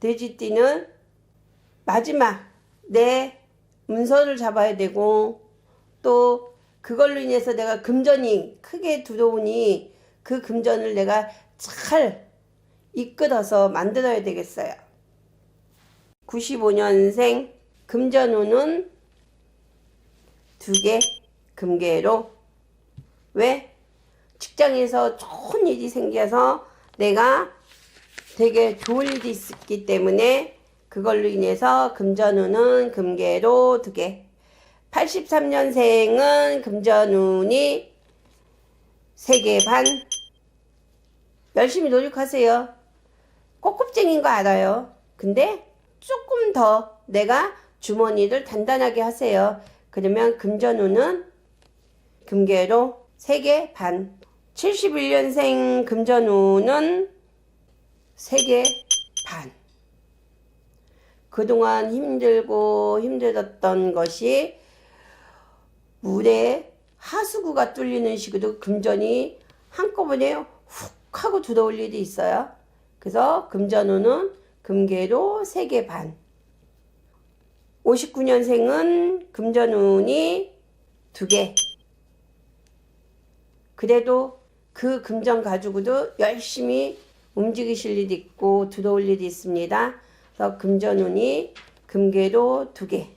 돼지띠는 마지막 내 문서를 잡아야 되고 또 그걸로 인해서 내가 금전이 크게 들어오니 그 금전을 내가 잘 이끌어서 만들어야 되겠어요. 95년생 금전운은 두 개 금괴로 왜 직장에서 좋은 일이 생겨서 내가 되게 좋은 일이 있기 때문에 그걸로 인해서 금전운은 금괴로 두 개. 83년생은 금전운이 세 개 반. 열심히 노력하세요. 꼬급쟁인 거 알아요. 근데 조금 더 내가 주머니를 단단하게 하세요. 그러면 금전운은 금괴로 세 개 반. 71년생 금전운은 세개 반. 그동안 힘들고 힘들었던 것이 물에 하수구가 뚫리는 식으로 금전이 한꺼번에 훅 하고 들어올 일이 있어요. 그래서 금전운은 금괴로 세개 반. 59년생은 금전운이 두 개. 그래도 그 금전 가지고도 열심히 움직이실 일이 있고 들어올 일이 있습니다. 그래서 금전운이 금괴로 두 개.